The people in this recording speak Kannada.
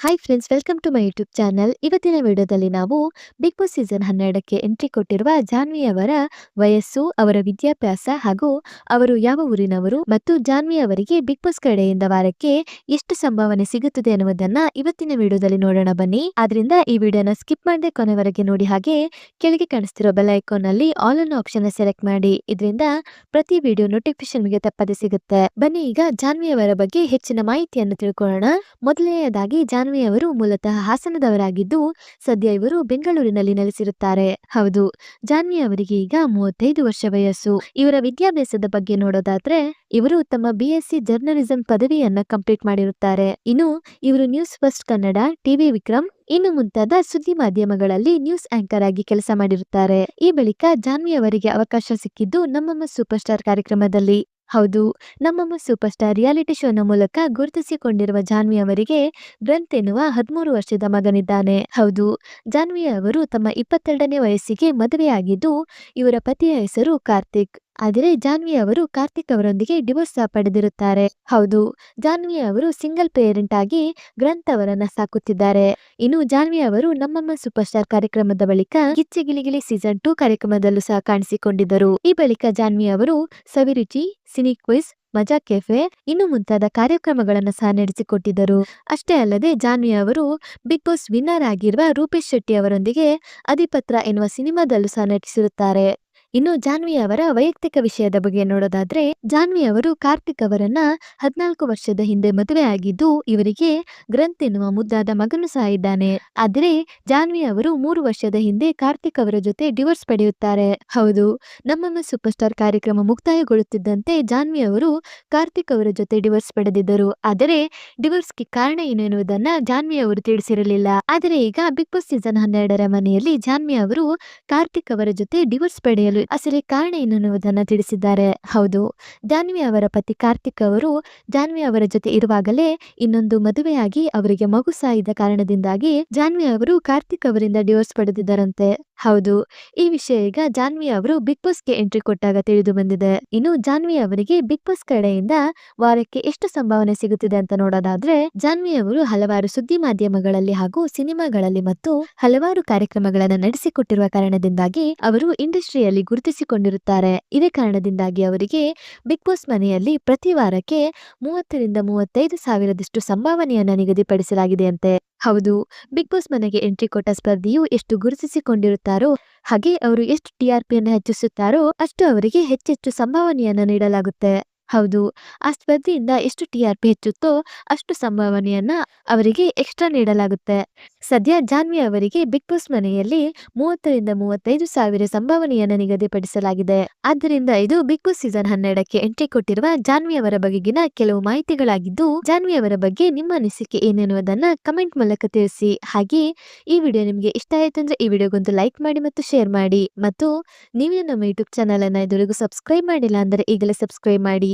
Hi friends welcome to my YouTube channel ಇವತ್ತಿನ ವಿಡಿಯೋದಲ್ಲಿ ನಾವು ಬಿಗ್ ಬಾಸ್ ಸೀಸನ್ ಹನ್ನೆರಡಕ್ಕೆ ಎಂಟ್ರಿ ಕೊಟ್ಟಿರುವ ಜಾನ್ವಿ ಅವರ ವಯಸ್ಸು, ಅವರ ವಿದ್ಯಾಭ್ಯಾಸ ಹಾಗೂ ಅವರು ಯಾವ ಊರಿನವರು ಮತ್ತು ಜಾನ್ವಿ ಅವರಿಗೆ ಬಿಗ್ ಬಾಸ್ ಕಡೆಯಿಂದ ವಾರಕ್ಕೆ ಎಷ್ಟು ಸಂಭಾವನೆ ಸಿಗುತ್ತದೆ ಅನ್ನುವುದನ್ನ ಇವತ್ತಿನ ವಿಡಿಯೋದಲ್ಲಿ ನೋಡೋಣ ಬನ್ನಿ. ಆದ್ರಿಂದ ಈ ವಿಡಿಯೋನ ಸ್ಕಿಪ್ ಮಾಡದೆ ಕೊನೆವರೆಗೆ ನೋಡಿ ಹಾಗೆ ಕೆಳಗೆ ಕಾಣಿಸ್ತಿರೋ ಬೆಲ್ ಐಕಾನ್ನಲ್ಲಿ ಆಲ್ ಅನ್ ಆಪ್ಷನ್ ಸೆಲೆಕ್ಟ್ ಮಾಡಿ. ಇದರಿಂದ ಪ್ರತಿ ವಿಡಿಯೋ ನೋಟಿಫಿಕೇಶನ್ಗೆ ತಪ್ಪದೆ ಸಿಗುತ್ತೆ. ಬನ್ನಿ ಈಗ ಜಾನ್ವಿ ಅವರ ಬಗ್ಗೆ ಹೆಚ್ಚಿನ ಮಾಹಿತಿಯನ್ನು ತಿಳ್ಕೊಳ್ಳೋಣ. ಮೊದಲನೆಯದಾಗಿ ಜಾನ್ವಿ ಅವರು ಮೂಲತಃ ಹಾಸನದವರಾಗಿದ್ದು, ಸದ್ಯ ಇವರು ಬೆಂಗಳೂರಿನಲ್ಲಿ ನೆಲೆಸಿರುತ್ತಾರೆ. ಹೌದು, ಜಾನ್ವಿ ಅವರಿಗೆ ಈಗ ಮೂವತ್ತೈದು ವರ್ಷ ವಯಸ್ಸು. ಇವರ ವಿದ್ಯಾಭ್ಯಾಸದ ಬಗ್ಗೆ ನೋಡೋದಾದ್ರೆ, ಇವರು ತಮ್ಮ ಬಿಎಸ್ಸಿ ಜರ್ನಲಿಸಂ ಪದವಿಯನ್ನ ಕಂಪ್ಲೀಟ್ ಮಾಡಿರುತ್ತಾರೆ. ಇನ್ನು, ಇವರು news first Kannada TV Vikram, ಇನ್ನು ಮುಂತಾದ ಸುದ್ದಿ ಮಾಧ್ಯಮಗಳಲ್ಲಿ ನ್ಯೂಸ್ ಆಂಕರ್ ಆಗಿ ಕೆಲಸ ಮಾಡಿರುತ್ತಾರೆ. ಈ ಬಳಿಕ ಜಾನ್ವಿ ಅವರಿಗೆ ಅವಕಾಶ ಸಿಕ್ಕಿದ್ದು ನಮ್ಮಮ್ಮ ಸೂಪರ್ ಸ್ಟಾರ್ ಕಾರ್ಯಕ್ರಮದಲ್ಲಿ. ಹೌದು. ನಮ್ಮ ಸೂಪರ್ ಸ್ಟಾರ್ ರಿಯಾಲಿಟಿ ಶೋನ ಮೂಲಕ ಗುರುತಿಸಿಕೊಂಡಿರುವ ಜಾನ್ವಿ ಅವರಿಗೆ ಗ್ರಂಥ್ ಎನ್ನುವ ಹದಿಮೂರು ವರ್ಷದ ಮಗನಿದ್ದಾನೆ. ಹೌದು, ಜಾನ್ವಿ ಅವರು ತಮ್ಮ ಇಪ್ಪತ್ತೆರಡನೇ ವಯಸ್ಸಿಗೆ ಮದುವೆಯಾಗಿದ್ದು, ಇವರ ಪತಿಯ ಹೆಸರು ಕಾರ್ತಿಕ್. ಆದರೆ ಜಾನ್ವಿ ಅವರು ಕಾರ್ತಿಕ್ ಅವರೊಂದಿಗೆ ಡಿವೋರ್ಸ್ ಪಡೆದಿರುತ್ತಾರೆ. ಹೌದು, ಜಾನ್ವಿ ಅವರು ಸಿಂಗಲ್ ಪೇರೆಂಟ್ ಆಗಿ ಗ್ರಂಥ್ ಅವರನ್ನ ಸಾಕುತ್ತಿದ್ದಾರೆ. ಇನ್ನು ಜಾನ್ವಿ ಅವರು ನಮ್ಮಮ್ಮ ಸೂಪರ್ ಸ್ಟಾರ್ ಕಾರ್ಯಕ್ರಮದ ಬಳಿಕ ಗಿಚ್ಚಿ ಗಿಲಿಗಿಲಿ ಸೀಸನ್ ಟೂ ಕಾರ್ಯಕ್ರಮದಲ್ಲೂ ಸಹ ಕಾಣಿಸಿಕೊಂಡಿದ್ದರು. ಈ ಬಳಿಕ ಜಾನ್ವಿ ಅವರು Saviruchi, cine quiz Maja cafe, ಇನ್ನು ಮುಂತಾದ ಕಾರ್ಯಕ್ರಮಗಳನ್ನು ಸಹ ನಡೆಸಿಕೊಟ್ಟಿದ್ದರು. ಅಷ್ಟೇ ಅಲ್ಲದೆ ಜಾನ್ವಿ ಅವರು ಬಿಗ್ ಬಾಸ್ ವಿನ್ನರ್ ಆಗಿರುವ ರೂಪೇಶ್ ಶೆಟ್ಟಿ ಅವರೊಂದಿಗೆ ಅಧಿಪತ್ರ ಎನ್ನುವ ಸಿನಿಮಾದಲ್ಲೂ ಸಹ ನಟಿಸಿರುತ್ತಾರೆ. ಇನ್ನು ಜಾನ್ವಿ ಅವರ ವೈಯಕ್ತಿಕ ವಿಷಯದ ಬಗ್ಗೆ ನೋಡೋದಾದ್ರೆ, ಜಾನ್ವಿ ಅವರು ಕಾರ್ತಿಕ್ ಅವರನ್ನ ಹದಿನಾಲ್ಕು ವರ್ಷದ ಹಿಂದೆ ಮದುವೆ ಆಗಿದ್ದು, ಇವರಿಗೆ ಗ್ರಂಥ್ ಎನ್ನುವ ಮುದ್ದಾದ ಮಗನು ಸಹ ಇದ್ದಾನೆ. ಆದರೆ, ಜಾನ್ವಿ ಅವರು ಮೂರು ವರ್ಷದ ಹಿಂದೆ ಕಾರ್ತಿಕ್ ಅವರ ಜೊತೆ ಡಿವೋರ್ಸ್ ಪಡೆಯುತ್ತಾರೆ. ಹೌದು, ನಮ್ಮಮ್ಮ ಸೂಪರ್ ಸ್ಟಾರ್ ಕಾರ್ಯಕ್ರಮ ಮುಕ್ತಾಯಗೊಳ್ಳುತ್ತಿದ್ದಂತೆ ಜಾನ್ವಿ ಅವರು ಕಾರ್ತಿಕ್ ಅವರ ಜೊತೆ ಡಿವೋರ್ಸ್ ಪಡೆದಿದ್ದರು. ಆದರೆ, ಡಿವೋರ್ಸ್ಗೆ ಕಾರಣ ಏನು ಎನ್ನುವುದನ್ನ ಜಾನ್ವಿ ಅವರು ತಿಳಿಸಿರಲಿಲ್ಲ. ಆದರೆ ಈಗ ಬಿಗ್ ಬಾಸ್ ಸೀಸನ್ ಹನ್ನೆರಡರ ಮನೆಯಲ್ಲಿ ಜಾನ್ವಿ ಅವರು ಕಾರ್ತಿಕ್ ಅವರ ಜೊತೆ ಡಿವೋರ್ಸ್ ಪಡೆಯಲು ಅಸಲಿ ಕಾರಣ ಏನು ಅನ್ನುವುದನ್ನು ತಿಳಿಸಿದ್ದಾರೆ? ಹೌದು. ಜಾನ್ವಿ ಅವರ ಪತಿ ಕಾರ್ತಿಕ್ ಅವರು ಜಾನ್ವಿ ಅವರ ಜೊತೆ ಇರುವಾಗಲೇ ಇನ್ನೊಂದು ಮದುವೆಯಾಗಿ ಅವರಿಗೆ ಮಗು ಸಾಯಿದ ಕಾರಣದಿಂದಾಗಿ ಜಾನ್ವಿ ಅವರು ಕಾರ್ತಿಕ್ ಅವರಿಂದ ಡಿವೋರ್ಸ್ ಪಡೆದಿದ್ದರಂತೆ. ಹೌದು. ಈ ವಿಷಯ ಈಗ ಜಾನ್ವಿ ಅವರು ಬಿಗ್ ಬಾಸ್ಗೆ ಎಂಟ್ರಿ ಕೊಟ್ಟಾಗ ತಿಳಿದು ಬಂದಿದೆ. ಇನ್ನು ಜಾನ್ವಿ ಅವರಿಗೆ ಬಿಗ್ ಬಾಸ್ ಕಡೆಯಿಂದ ವಾರಕ್ಕೆ ಎಷ್ಟು ಸಂಭಾವನೆ ಸಿಗುತ್ತಿದೆ ಅಂತ ನೋಡೋದಾದ್ರೆ ಜಾನ್ವಿ ಅವರು ಹಲವಾರು ಸುದ್ದಿ ಮಾಧ್ಯಮಗಳಲ್ಲಿ ಹಾಗೂ ಸಿನಿಮಾಗಳಲ್ಲಿ ಮತ್ತು ಹಲವಾರು ಕಾರ್ಯಕ್ರಮಗಳನ್ನು ನಡೆಸಿಕೊಟ್ಟಿರುವ ಕಾರಣದಿಂದಾಗಿ ಅವರು ಇಂಡಸ್ಟ್ರಿಯಲ್ಲಿ ಗುರುತಿಸಿಕೊಂಡಿರುತ್ತಾರೆ. ಇದೇ ಕಾರಣದಿಂದಾಗಿ ಅವರಿಗೆ ಬಿಗ್ ಬಾಸ್ ಮನೆಯಲ್ಲಿ ಪ್ರತಿ ವಾರಕ್ಕೆ ಮೂವತ್ತರಿಂದ ಮೂವತ್ತೈದು ಸಾವಿರದಷ್ಟು ಸಂಭಾವನೆಯನ್ನು ನಿಗದಿಪಡಿಸಲಾಗಿದೆಯಂತೆ. ಹೌದು, ಬಿಗ್ ಬಾಸ್ ಮನೆಗೆ ಎಂಟ್ರಿ ಕೊಟ್ಟ ಸ್ಪರ್ಧಿಯು ಎಷ್ಟು ಗುರುತಿಸಿಕೊಂಡಿರುತ್ತಾರೋ, ಹಾಗೆ ಅವರು ಎಷ್ಟು ಟಿಆರ್ಪಿಯನ್ನು ಹೆಚ್ಚಿಸುತ್ತಾರೋ ಅಷ್ಟು ಅವರಿಗೆ ಹೆಚ್ಚೆಚ್ಚು ಸಂಭಾವನೆಯನ್ನು ನೀಡಲಾಗುತ್ತೆ. ಹೌದು. ಆ ಸ್ಪರ್ಧೆಯಿಂದ ಎಷ್ಟು ಟಿ ಆರ್ ಪಿ ಹೆಚ್ಚುತ್ತೋ ಅಷ್ಟು ಸಂಭಾವನೆಯನ್ನ ಅವರಿಗೆ ಎಕ್ಸ್ಟ್ರಾ ನೀಡಲಾಗುತ್ತೆ. ಸದ್ಯ ಜಾನ್ವಿ ಅವರಿಗೆ ಬಿಗ್ ಬಾಸ್ ಮನೆಯಲ್ಲಿ ಮೂವತ್ತರಿಂದ ಮೂವತ್ತೈದು ಸಾವಿರ ಸಂಭಾವನೆಯನ್ನ ನಿಗದಿಪಡಿಸಲಾಗಿದೆ. ಆದ್ದರಿಂದ ಇದು ಬಿಗ್ ಬಾಸ್ ಸೀಸನ್ ಹನ್ನೆರಡಕ್ಕೆ ಎಂಟ್ರಿ ಕೊಟ್ಟಿರುವ ಜಾನ್ವಿ ಅವರ ಬಗೆಗಿನ ಕೆಲವು ಮಾಹಿತಿಗಳಾಗಿದ್ದು, ಜಾನ್ವಿ ಅವರ ಬಗ್ಗೆ ನಿಮ್ಮ ಅನಿಸಿಕೆ ಏನೆನ್ನುವುದನ್ನ ಕಮೆಂಟ್ ಮೂಲಕ ತಿಳಿಸಿ. ಹಾಗೆ, ಈ ವಿಡಿಯೋ ನಿಮಗೆ ಇಷ್ಟ ಆಯ್ತು ಅಂದ್ರೆ ಈ ವಿಡಿಯೋಗೊಂದು ಲೈಕ್ ಮಾಡಿ ಮತ್ತು ಶೇರ್ ಮಾಡಿ. ಮತ್ತು ನೀವು ನಮ್ಮ ಯೂಟ್ಯೂಬ್ ಚಾನಲ್ ಅನ್ನ ಇದುವರೆಗೂ ಸಬ್ಸ್ಕ್ರೈಬ್ ಮಾಡಿಲ್ಲ ಅಂದರೆ ಈಗಲೇ ಸಬ್ಸ್ಕ್ರೈಬ್ ಮಾಡಿ.